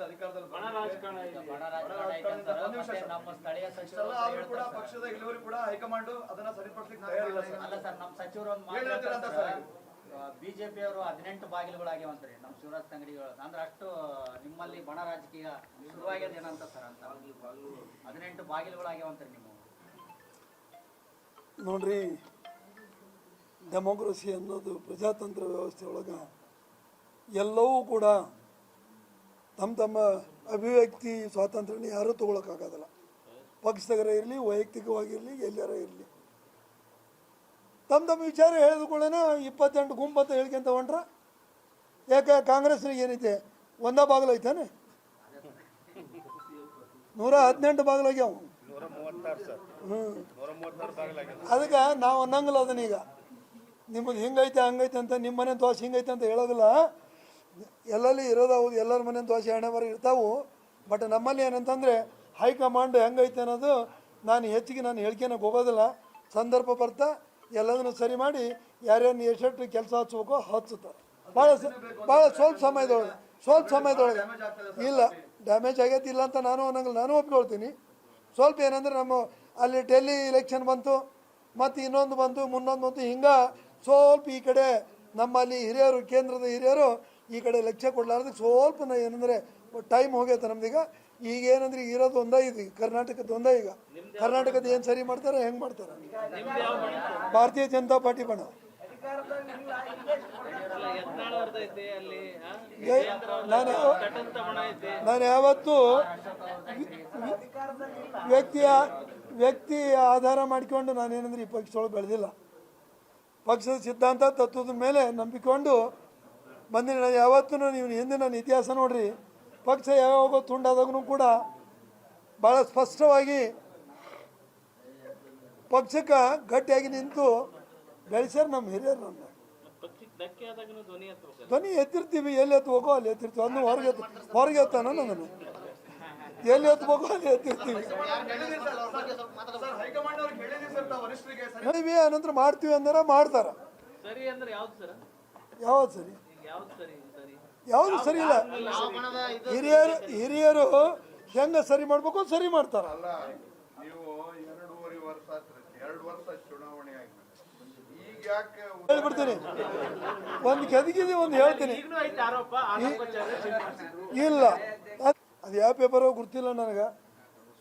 ಮತ್ತೆ ಅಧಿಕಾರದಲ್ಲಿ ಬಣ ಬಂದಿದೆ. ರಾಜಕಾರಣ ಇಲ್ಲಿ. ಬಡ ರಾಜಕಾರಣ ಐತೆ ಅಂತಾರೆ. ಒಂದ್ ನಿಮಿಷ ಮತ್ತೆ ಸರ್. ನಮ್ಮ ಸ್ಥಳೀಯ ಇಷ್ಟೆಲ್ಲ ಸಚಿವರು ಆದ್ರೂ ಕೂಡ ಹೇಳ್ತಾರೆ ಸರ್. ಪಕ್ಷದ ಇಳುವರಿ ಕೂಡ ಹೈಕಮಾಂಡ್ ಅದನ್ನ ಸರಿಪಡಿಸ್ಲಿಕ್ಕೆ ತಯಾರಿಲ್ಲ ಸರ್. ಅಲ್ಲ ಸರ್ ನಮ್ಮ ಸಚಿವರು ಒಂದು ಏನ್ ಹೇಳ್ತೀರಾ ಅಂತ ಸರ್? ಬಿಜೆಪಿ ಅವರು ಹದಿನೆಂಟು ಬಾಗಿಲುಗಳಾಗ್ಯಾವಂತ್ರಿ ನಮ್ಮ ಶಿವರಾಜ್ ತಂಗಡಿಗಳು ಅಂದ್ರೆ ಅಷ್ಟು ನಿಮ್ಮಲ್ಲಿ ಬಣ ರಾಜಕೀಯ ಶುರುವಾಗ್ಯದ ಏನಂತ ಸರ್ ಅಂತ ಹದಿನೆಂಟು ಬಾಗಿಲುಗಳಾಗ್ಯಾವಂತ್ರಿ ನಿಮ್ಮ ನೋಡ್ರಿ ಡೆಮೋಕ್ರಸಿ ಅನ್ನೋದು ಪ್ರಜಾತಂತ್ರ ವ್ಯವಸ್ಥೆ ಒಳಗ ಎಲ್ಲವೂ ಕೂಡ ತಮ್ಮ ತಮ್ಮ ಅಭಿವ್ಯಕ್ತಿ ಸ್ವಾತಂತ್ರ್ಯನ ಯಾರೂ ತೊಗೊಳಕ್ಕಾಗೋದಿಲ್ಲ ಪಕ್ಷದಗರ ಇರಲಿ, ವೈಯಕ್ತಿಕವಾಗಿರಲಿ ಎಲ್ಲಾರ ಇರಲಿ. ತಮ್ಮ ತಮ್ಮ ವಿಚಾರ ಹೇಳಿದ್ಕೊಳ್ಳೇನ ಇಪ್ಪತ್ತೆಂಟು ಗುಂಪು ಅಂತ ಹೇಳ್ಕೊಂತ ಹೊಂಟ್ರ? ಯಾಕೆ ಕಾಂಗ್ರೆಸ್ನಿಗೆ ಏನೈತೆ? ಒಂದ ಬಾಗಿಲು ಐತಾನೆ? ನೂರ ಹದಿನೆಂಟು ಬಾಗಿಲಾಗ್ಯಾವ ಹ್ಞೂ ಅದಕ್ಕೆ ನಾವು ಅನ್ನಂಗಿಲ್ಲ ಅದನ್ನ ಈಗ. ನಿಮ್ಮದು ಹಿಂಗೈತೆ, ಹಂಗೈತೆ ಅಂತ ನಿಮ್ಮ ಮನೆ ದೋಸೆ ಹಿಂಗೈತೆ ಅಂತ ಹೇಳೋದಿಲ್ಲ. ಎಲ್ಲಲ್ಲಿ ಇರೋದು ಹೌದು, ಎಲ್ಲರ ಮನೆ ದೋಸೆ ಹಣೆ ಇರ್ತಾವು. ಬಟ್ ನಮ್ಮಲ್ಲಿ ಏನಂತಂದರೆ ಹೈಕಮಾಂಡ್ ಹೆಂಗೈತೆ ಅನ್ನೋದು ನಾನು ಹೆಚ್ಚಿಗೆ ನಾನು ಹೇಳ್ಕೊಳಕ್ಕೆ ಹೋಗೋದಿಲ್ಲ. ಸಂದರ್ಭ ಬರ್ತಾ ಎಲ್ಲದನ್ನು ಸರಿ ಮಾಡಿ ಯಾರ್ಯಾರು ಎಷ್ಟೆಷ್ಟು ಕೆಲಸ ಹಚ್ಚಬೇಕೋ ಹಚ್ಚುತ್ತಾರೆ. ಭಾಳ ಭಾಳ ಸ್ವಲ್ಪ ಸಮಯದೊಳಗೆ ಸ್ವಲ್ಪ ಸಮಯದೊಳಗೆ. ಇಲ್ಲ ಡ್ಯಾಮೇಜ್ ಆಗೈತಿ, ಇಲ್ಲ ಅಂತ ನಾನು ಅನ್ನೋಂಗಿಲ್ಲ, ನಾನು ಒಪ್ಕೊಳ್ತೀನಿ ಸ್ವಲ್ಪ ಏನಂದ್ರೆ ನಮ್ಮ ಅಲ್ಲಿ ಡೆಲ್ಲಿ ಇಲೆಕ್ಷನ್ ಬಂತು, ಮತ್ತು ಇನ್ನೊಂದು ಬಂತು, ಮುನ್ನೊಂದು ಬಂತು, ಹಿಂಗೆ ಸ್ವಲ್ಪ ಈ ಕಡೆ ನಮ್ಮಲ್ಲಿ ಹಿರಿಯರು, ಕೇಂದ್ರದ ಹಿರಿಯರು ಈ ಕಡೆ ಲಕ್ಷ್ಯ ಕೊಡಲಾರ್ದಕ್ಕೆ ಸ್ವಲ್ಪ ನಾ ಏನಂದರೆ ಟೈಮ್ ಹೋಗೈತೆ ನಮ್ದೀಗ ಈಗ. ಏನಂದ್ರೆ ಇರೋದು ಒಂದೇ ಇದು ಕರ್ನಾಟಕದ ಒಂದೇ ಈಗ. ಕರ್ನಾಟಕದ ಏನು ಸರಿ ಮಾಡ್ತಾರೆ, ಹೆಂಗೆ ಮಾಡ್ತಾರೆ? ಭಾರತೀಯ ಜನತಾ ಪಾರ್ಟಿ ಬಣ. ನಾನು ನಾನು ಯಾವತ್ತೂ ವ್ಯಕ್ತಿಯ ವ್ಯಕ್ತಿ ಆಧಾರ ಮಾಡಿಕೊಂಡು ನಾನೇನಂದ್ರೆ ಈ ಪಕ್ಷದೊಳಗೆ ಬೆಳೆದಿಲ್ಲ. ಪಕ್ಷದ ಸಿದ್ಧಾಂತ, ತತ್ವದ ಮೇಲೆ ನಂಬಿಕೊಂಡು ಬಂದಿನ ಯಾವತ್ತೂ ನೀವು ಹಿಂದೆ ನನ್ನ ಇತಿಹಾಸ ನೋಡ್ರಿ. ಪಕ್ಷ ಯಾವಾಗ ತುಂಡಾದಾಗೂ ಕೂಡ ಭಾಳ ಸ್ಪಷ್ಟವಾಗಿ ಪಕ್ಷಕ್ಕೆ ಗಟ್ಟಿಯಾಗಿ ನಿಂತು ಬೆಳೆಸ್ಯಾರ ನಮ್ಮ ಹಿರಿಯರು ಆದಾಗನು ಧ್ವನಿ ಎತ್ತಿರ್ತೀವಿ ಎಲ್ಲಿ ಎತ್ತಬೇಕೋ ಅಲ್ಲಿ ಎತ್ತಿರ್ತೀವಿ. ಅದನ್ನು ಹೊರಗೆ ಹೊರಗೆ ಎತ್ತಾನ ನನ್ನನ್ನು? ಎಲ್ಲಿ ಎತ್ತಬೇಕೋ ಅಲ್ಲಿ ಎತ್ತಿರ್ತೀವಿ. ಅನಂತರ ಮಾಡ್ತೀವಿ ಅಂದ್ರೆ ಮಾಡ್ತಾರ. ಅಂದ್ರೆ ಯಾವ್ದು ಸರ್? ಯಾವ್ದು ಸರಿ ಇಲ್ಲ ಹಿರಿಯರು ಹಿರಿಯರು ಹೆಂಗ ಸರಿ ಮಾಡ್ಬೇಕು ಸರಿ ಮಾಡ್ತಾರ. ಅಲ್ಲ ನೀವು ಎರಡೂವರೆ ವರ್ಷ ಆತ್ರಿ ಎರಡು ವರ್ಷ ಚುನಾವಣೆ ಈಗ ಯಾಕೆ ಹೇಳ್ಬಿಡ್ತೀನಿ. ಒಂದು ಕೆದಗಿದೆ ಒಂದು ಹೇಳ್ತೀನಿ. ಐತೆ. ಇಲ್ಲ. ಅದ್- ಅದು ಯಾವ ಪೇಪರೋ ಗೊತ್ತಿಲ್ಲ ನನಗೆ.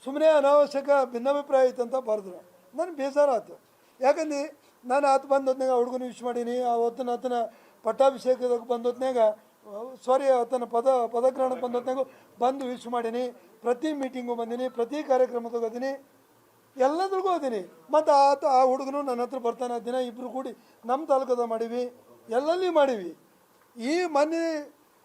ಸುಮ್ಮನೆ ಅನಾವಶ್ಯಕ ಭಿನ್ನಾಭಿಪ್ರಾಯ ಅಂತ ಬರೆದ್ರು. ನನಗೆ ಬೇಸರ ಆಯ್ತು ಯಾಕಂದ್ರೆ ನಾನು ಆತ ಬಂದ ಹೊತ್ನಾಗ ಹುಡುಗನ ವಿಶ್ ಮಾಡೀನಿ ಅವತ್ತಿನ ಆತನ ಪಟ್ಟಾಭಿಷೇಕದಾಗ ಬಂದ ಹೊತ್ನಾಗ ಸಾರಿ ಆತನ ಪದ, ಪದಗ್ರಹಣಕ್ಕೆ ಬಂದ ಹೊತ್ನಾಗ ಬಂದು ವಿಶ್ ಮಾಡೀನಿ, ಪ್ರತಿ ಮೀಟಿಂಗು ಬಂದೀನಿ, ಪ್ರತಿ ಕಾರ್ಯಕ್ರಮದಾಗ ಹೋದೀನಿ, ಎಲ್ಲದ್ರಿಗೂ ಹೋದೀನಿ. ಮತ್ತು ಆತ, ಆ ಹುಡುಗನು ನನ್ನ ಹತ್ರ ಬರ್ತಾನೆ ದಿನ ಇಬ್ಬರು ಕೂಡಿ ನಮ್ಮ ತಾಲೂಕದ ಮಾಡೀವಿ, ಎಲ್ಲಲ್ಲಿ ಮಾಡೀವಿ. ಈ ಮನೆ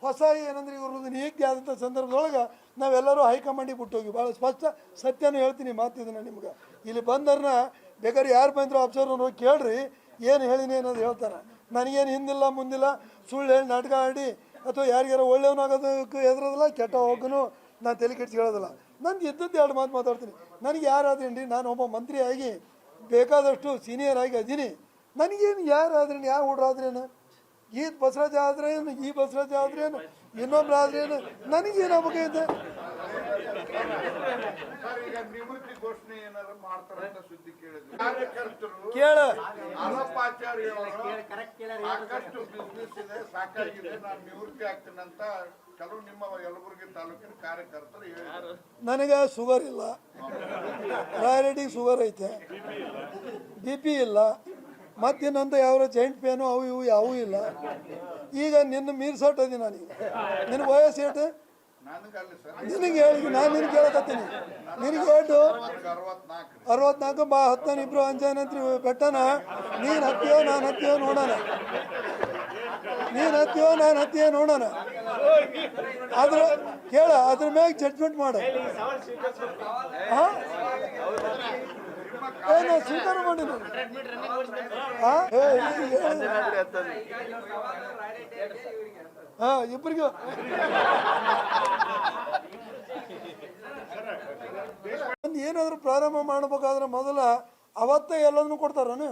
ಹೊಸ ಏನಂದ್ರೆ ಇವರು ನಿಯುಕ್ತಿ ಆದಂಥ ಸಂದರ್ಭದೊಳಗೆ ನಾವೆಲ್ಲರೂ ಹೈಕಮಾಂಡಿಗೆ ಬಿಟ್ಟೋಗಿ ಭಾಳ ಸ್ಪಷ್ಟ ಸತ್ಯನೂ ಹೇಳ್ತೀನಿ ಮಾತಿದ್ದೀನಿ ನಿಮ್ಗೆ. ಇಲ್ಲಿ ಬಂದರ್ನ ಬೇಕಾದ್ರೆ ಯಾರು ಬಂದರೂ ಅಬ್ಸರ್ವ್ ಹೋಗಿ ಕೇಳ್ರಿ, ಏನು ಹೇಳಿನಿ ಅನ್ನೋದು ಹೇಳ್ತಾರೆ. ನನಗೇನು ಹಿಂದಿಲ್ಲ, ಮುಂದಿಲ್ಲ, ಸುಳ್ಳು ಹೇಳಿ ನಾಟಕ ಆಡಿ, ಅಥವಾ ಯಾರಿಗಾರ ಒಳ್ಳೆಯವನಾಗೋದಕ್ಕೆ ಎದುರೋದಿಲ್ಲ ಕೆಟ್ಟ ಹೋಗೋನು, ನಾನು ತಲೆ ಕೆಡಿಸಿ ಹೇಳೋದಿಲ್ಲ. ನನಗೆ ಇದ್ದದ್ದು ಎರಡು ಮಾತು ಮಾತಾಡ್ತೀನಿ. ನನಗೆ ಯಾರಾದ್ರೇನ್ರಿ ನಾನು ಒಬ್ಬ ಮಂತ್ರಿಯಾಗಿ, ಬೇಕಾದಷ್ಟು ಸೀನಿಯರ್ ಆಗಿ ಅದೀನಿ. ನನಗೇನು ಯಾರಾದ್ರೇನು ಯಾವ ಹುಡ್ರಾದ್ರೇನು ಈ ಬಸವರಾಜ ಆದ್ರೇನು, ಈ ಬಸವರಾಜ ಆದ್ರೇನು, ಇನ್ನೊಬ್ರು ಆದ್ರೇನು? ನನಗೇನಾಗಬೇಕೈತೆ ಸರ್ ಈಗ ನಿವೃತ್ತಿ ಘೋಷಣೆ ಏನಾದ್ರು ಮಾಡ್ತಾರಂತ ಸುದ್ದಿ ಕೇಳಿದ್ರು ಕಾರ್ಯಕರ್ತರು ಕೇಳು. ಅಲ್ಲಪ್ಪಾಚಾರ್ಯ ಸಾಕಷ್ಟು ಬಿಸ್ನೆಸ್ ಇದೆ ಸಾಕಾಗಿದೆ ನಾನು ನಿವೃತ್ತಿ ಆಗ್ತೀನಂತ ಕೆಲವು ನಿಮ್ಮ ಯಲಬುರ್ಗಿ ತಾಲೂಕಿನ ಕಾರ್ಯಕರ್ತರು ಹೇಳಿದ್ರು ನನಗೆ ಶುಗರ್ ಇಲ್ಲ. ರಾಯರೆಡ್ಡಿ ಶುಗರ್ ಐತೆ. ಬಿ ಪಿ ಇಲ್ಲ. ಮತ್ತಿನ್ನಂತ ಯಾವ ಜೈಂಟ್ ಪೇನು ಅವು ಇವು ಯಾವೂ ಇಲ್ಲ. ಈಗ ನಿನ್ನ ಮೀರ್ಸೋಟದಿ ನಾನೀಗ ನಿನ್ನ ವಯಸ್ಸು ಏಟು? ನಿನಗೆ ಹೇಳಿ ನಾನು ನಿನಗೆ ಹೇಳಕತ್ತೀನಿ. ನಿನಗೆ ನನಗೆ ಅರವತ್ನಾಲ್ಕು ಬಾ ಹತ್ತನ ಇಬ್ರು ಅಂಜನಂತ್ರಿ ಬೆಟ್ಟನ ನೀನು ಹತ್ತಿಯೋ ನಾನು ಹತ್ತಿಯೋ ನೋಡೋಣ. ನೀನು ಹತ್ತಿಯೋ ನಾನು ಹತ್ತಿಯೋ ನೋಡೋಣ. ಅದ್ರ ಕೇಳ ಅದ್ರ ಮ್ಯಾಗ ಜಡ್ಜ್ಮೆಂಟ್ ಮಾಡು. ಹಾ? ಏ, ನಾನ್ ಸ್ವೀಕಾರ ಮಾಡಿ. ಹಾ ಇಬ್ಬರಿಗೂ ಒಂದು ಏನಾದರೂ ಪ್ರಾರಂಭ ಮಾಡಬೇಕಾದ್ರೆ ಮೊದಲ ಅವತ್ತೇ ಎಲ್ಲದನ್ನು ಕೊಡ್ತಾರನು?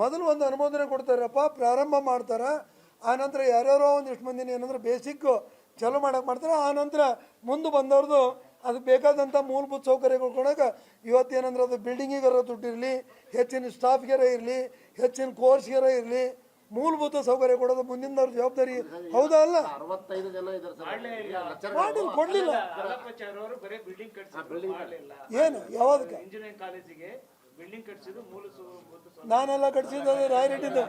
ಮೊದಲು ಒಂದು ಅನುಮೋದನೆ ಕೊಡ್ತಾರಪ್ಪ ಪ್ರಾರಂಭ ಮಾಡ್ತಾರೆ ಆನಂತರ ಯಾರ್ಯಾರೋ ಒಂದಿಷ್ಟು ಮಂದಿನ ಏನಂದ್ರೆ ಬೇಸಿಕ್ ಚಾಲೂ ಮಾಡೋಕೆ ಮಾಡ್ತಾರೆ ಆನಂತರ ನಂತರ ಮುಂದೆ ಬಂದವ್ರದ್ದು ಅದಕ್ಕೆ ಬೇಕಾದಂಥ ಮೂಲಭೂತ ಸೌಕರ್ಯಗಳು ಕೊಡೋಕೆ ಇವತ್ತೇನಂದ್ರೆ ಅದು ಬಿಲ್ಡಿಂಗಿಗಾರ ದುಡ್ಡಿರಲಿ ಹೆಚ್ಚಿನ ಸ್ಟಾಫ್ಗಾರ ಇರಲಿ ಹೆಚ್ಚಿನ ಕೋರ್ಸ್ಗಾರ ಇರಲಿ ಮೂಲಭೂತ ಸೌಕರ್ಯ ಕೊಡೋದು ಮುಂದಿನವ್ರ ಜವಾಬ್ದಾರಿ. ಹೌದಾ ಅಲ್ಲ? ಅರವತ್ತೈದು ಜನ ಇದ್ದಾರೆ ಸರ್. ಮಾಡಿಲ್ಲ ಕೊಡಲಿಲ್ಲ. ಅಲ್ಲಪ್ಪಾಚಾರ್ ಅವರು ಬರೀ ಬಿಲ್ಡಿಂಗ್ ಕಟ್ಸಿದ್ರು. ಮಾಡಲಿಲ್ಲ. ಏನು ಯಾವ್ದಕ್ಕೆ? ನಾನೆಲ್ಲ ಕಟ್ಸಿದ್ದು ಅದು ರಾಯರೆಡ್ಡಿದ್ದು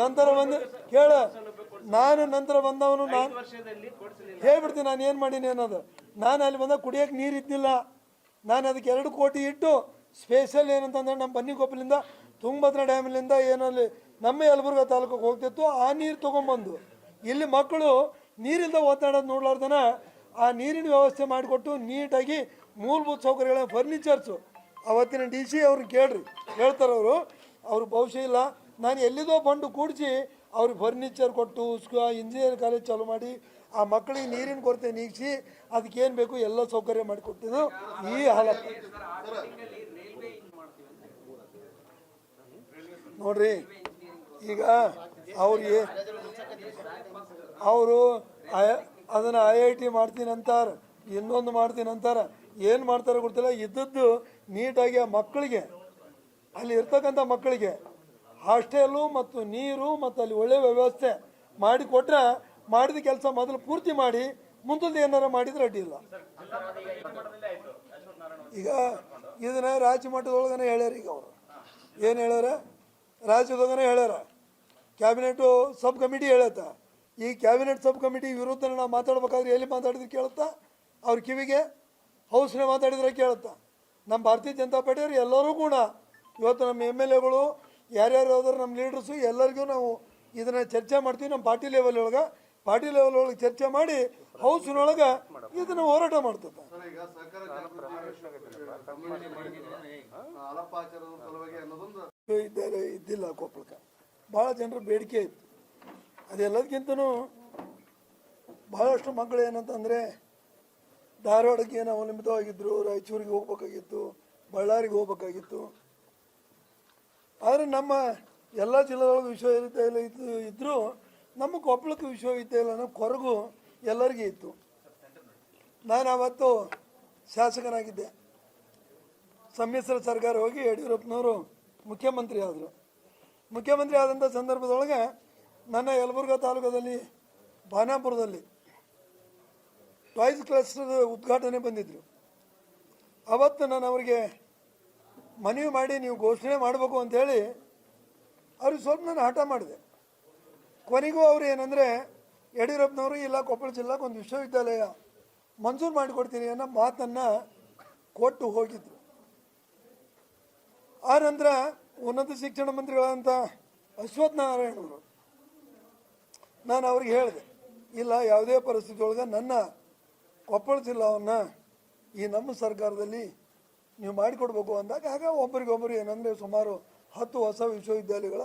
ನಂತರ ಬಂದು ಕೇಳ ನಾನು ನಂತರ ಬಂದವನು ನಾನು ಹೇಳ್ಬಿಡ್ತೀನಿ ನಾನು ಏನು ಮಾಡೀನಿ ಅನ್ನೋದು. ನಾನು ಅಲ್ಲಿ ಬಂದಾಗ ಕುಡಿಯೋಕೆ ನೀರು ಇದ್ದಿಲ್ಲ. ನಾನು ಅದಕ್ಕೆ ಎರಡು ಕೋಟಿ ಇಟ್ಟು ಸ್ಪೆಷಲ್ ಏನಂತಂದ್ರೆ ನಮ್ಮ ಬನ್ನಿಕೊಪ್ಪಲಿಂದ ತುಂಗಭದ್ರಾ ಡ್ಯಾಮ್ಲಿಂದ ಏನಲ್ಲಿ ನಮ್ಮ ಯಲಬುರ್ಗ ತಾಲೂಕಿಗೆ ಹೋಗ್ತಿತ್ತು ಆ ನೀರು ತೊಗೊಂಬಂದು ಇಲ್ಲಿ ಮಕ್ಕಳು ನೀರಿಲ್ಲದ ಓದಾಡೋದು ನೋಡ್ಲಾರ್ದನ ಆ ನೀರಿನ ವ್ಯವಸ್ಥೆ ಮಾಡಿಕೊಟ್ಟು ನೀಟಾಗಿ ಮೂಲಭೂತ ಸೌಕರ್ಯಗಳ ಫರ್ನಿಚರ್ಸು ಅವತ್ತಿನ ಡಿ ಸಿ ಅವ್ರನ್ನ ಕೇಳ್ರಿ. ಹೇಳ್ತಾರೆ ಅವರು ಅವ್ರು ಭವಿಷ್ಯ ಇಲ್ಲ. ನಾನು ಎಲ್ಲಿದೋ ಬಂಡು ಕೂಡಿಸಿ ಅವ್ರಿಗೆ ಫರ್ನಿಚರ್ ಕೊಟ್ಟು ಸ್ಕೂ ಇಂಜಿನಿಯರ್ ಕಾಲೇಜ್ ಚಾಲೂ ಮಾಡಿ, ಆ ಮಕ್ಕಳಿಗೆ ನೀರಿನ ಕೊರತೆ ನೀಗಿಸಿ ಅದಕ್ಕೇನು ಬೇಕು ಎಲ್ಲ ಸೌಕರ್ಯ ಮಾಡಿಕೊಟ್ಟಿದ್ದು ಈ ಹಾಲ ನೋಡ್ರಿ, ಈಗ ಅವ್ರಿಗೆ ಅವರು ಅದನ್ನು ಐ ಐ ಟಿ ಮಾಡ್ತೀನಿ ಅಂತಾರೆ ಇನ್ನೊಂದು ಮಾಡ್ತೀನಿ ಅಂತಾರ ಏನು ಮಾಡ್ತಾರೋ ಗೊತ್ತಿಲ್ಲ. ಇದ್ದದ್ದು ನೀಟಾಗಿ ಆ ಮಕ್ಕಳಿಗೆ, ಅಲ್ಲಿ ಇರ್ತಕ್ಕಂಥ ಮಕ್ಕಳಿಗೆ ಹಾಸ್ಟೆಲು ಮತ್ತು ನೀರು ಮತ್ತು ಅಲ್ಲಿ ಒಳ್ಳೆ ವ್ಯವಸ್ಥೆ ಮಾಡಿ ಕೊಟ್ರೆ ಮಾಡಿದ ಕೆಲಸ ಮೊದಲು ಪೂರ್ತಿ ಮಾಡಿ ಮುಂದದ್ದು ಏನಾರ ಮಾಡಿದ್ರೆ ಅಡ್ಡಿಲ್ಲ ಈಗ ಇದನ್ನ ರಾಜ್ಯ ಮಟ್ಟದೊಳಗನೆ ಹೇಳ್ಯಾರ ಈಗ ಅವರು. ಏನು ಹೇಳ್ಯಾರ? ರಾಜ್ಯದೊಳಗನೆ ಹೇಳ್ಯಾರ. ಕ್ಯಾಬಿನೆಟು ಸಬ್ ಕಮಿಟಿ ಹೇಳತ್ತ. ಈ ಕ್ಯಾಬಿನೆಟ್ ಸಬ್ ಕಮಿಟಿ ವಿರುದ್ಧ ನಾವು ಮಾತಾಡ್ಬೇಕಾದ್ರೆ ಎಲ್ಲಿ ಮಾತಾಡಿದ್ರೆ ಕೇಳುತ್ತಾ? ಅವ್ರ ಕಿವಿಗೆ ಹೌಸ್ನೇ ಮಾತಾಡಿದ್ರೆ ಕೇಳುತ್ತಾ. ನಮ್ಮ ಭಾರತೀಯ ಜನತಾ ಪಾರ್ಟಿಯವರು ಎಲ್ಲರೂ ಕೂಡ ಇವತ್ತು ನಮ್ಮ ಎಂ ಎಲ್ ಎಗಳು ಯಾರ್ಯಾರು ಹೋದ್ರೆ ನಮ್ಮ ಲೀಡರ್ಸು ಎಲ್ಲರಿಗೂ ನಾವು ಇದನ್ನು ಚರ್ಚೆ ಮಾಡ್ತೀವಿ. ನಮ್ಮ ಪಾರ್ಟಿ ಲೆವೆಲ್ ಒಳಗೆ ಪಾರ್ಟಿ ಲೆವೆಲ್ ಒಳಗೆ ಚರ್ಚೆ ಮಾಡಿ ಹೌಸ್ನೊಳಗೆ ಇದನ್ನು ಹೋರಾಟ ಮಾಡ್ತದೆ. ಇದ್ದಾರೆ ಇದ್ದಿಲ್ಲ ಕೊಪ್ಪಳಕ್ಕೆ ಭಾಳ ಜನರ ಬೇಡಿಕೆ ಇತ್ತು. ಅದೆಲ್ಲದಕ್ಕಿಂತನೂ ಭಾಳಷ್ಟು ಮಕ್ಕಳು ಏನಂತಂದರೆ ಧಾರವಾಡಕ್ಕೆ ಏನೋ ಅವಲಂಬಿತವಾಗಿದ್ದರು ರಾಯಚೂರಿಗೆ ಹೋಗ್ಬೇಕಾಗಿತ್ತು, ಬಳ್ಳಾರಿಗೆ ಹೋಗ್ಬೇಕಾಗಿತ್ತು. ಆದರೆ ನಮ್ಮ ಎಲ್ಲ ಜಿಲ್ಲೆದೊಳಗೆ ವಿಶ್ವವಿದ್ಯಾಲಯ ಇದ್ದು ಇದ್ದರೂ ನಮ್ಮ ಕೊಪ್ಪಳಕ್ಕೆ ವಿಶ್ವವಿದ್ಯಾಲಯ ಅನ್ನೋ ಕೊರಗು ಎಲ್ಲರಿಗೂ ಇತ್ತು. ನಾನು ಅವತ್ತು ಶಾಸಕನಾಗಿದ್ದೆ. ಸಮ್ಮಿಶ್ರ ಸರ್ಕಾರ ಹೋಗಿ ಯಡಿಯೂರಪ್ಪನವರು ಮುಖ್ಯಮಂತ್ರಿ ಆದರು. ಮುಖ್ಯಮಂತ್ರಿ ಆದಂಥ ಸಂದರ್ಭದೊಳಗೆ ನನ್ನ ಯಲಬುರ್ಗಾ ತಾಲೂಕದಲ್ಲಿ ಬಾನಾಪುರದಲ್ಲಿ ಟಾಯ್ಸ್ ಕ್ಲಸ್ಟರ್ ಉದ್ಘಾಟನೆ ಬಂದಿದ್ರು. ಅವತ್ತು ನಾನು ಅವರಿಗೆ, ಮನವಿ ಮಾಡಿ ನೀವು ಘೋಷಣೆ ಮಾಡಬೇಕು ಅಂತೇಳಿ ಅವ್ರಿಗೆ ಸ್ವಲ್ಪ ನಾನು ಹಠ ಮಾಡಿದೆ. ಕೊನೆಗೂ ಅವರು ಏನಂದರೆ, ಯಡಿಯೂರಪ್ಪನವರು ಇಲ್ಲ, ಕೊಪ್ಪಳ ಜಿಲ್ಲಾಕ್ಕೆ ಒಂದು ವಿಶ್ವವಿದ್ಯಾಲಯ ಮಂಜೂರು ಮಾಡಿಕೊಡ್ತೀನಿ ಅನ್ನೋ ಮಾತನ್ನು ಕೊಟ್ಟು ಹೋಗಿದ್ದರು ಆ ನಂತರ ಉನ್ನತ ಶಿಕ್ಷಣ ಮಂತ್ರಿಗಳಾದಂಥ ಅಶ್ವಥ್ ನಾರಾಯಣವರು ನಾನು ಅವ್ರಿಗೆ ಹೇಳಿದೆ, ಇಲ್ಲ, ಯಾವುದೇ ಪರಿಸ್ಥಿತಿ ಒಳಗೆ ನನ್ನ ಕೊಪ್ಪಳ ಜಿಲ್ಲಾವನ್ನು ಈ ನಮ್ಮ ಸರ್ಕಾರದಲ್ಲಿ ನೀವು ಮಾಡಿಕೊಡ್ಬೇಕು ಅಂದಾಗ ಹಾಗೆ ಒಬ್ಬರಿಗೊಬ್ಬರು ಏನಂದರೆ ಸುಮಾರು ಹತ್ತು ಹೊಸ ವಿಶ್ವವಿದ್ಯಾಲಯಗಳ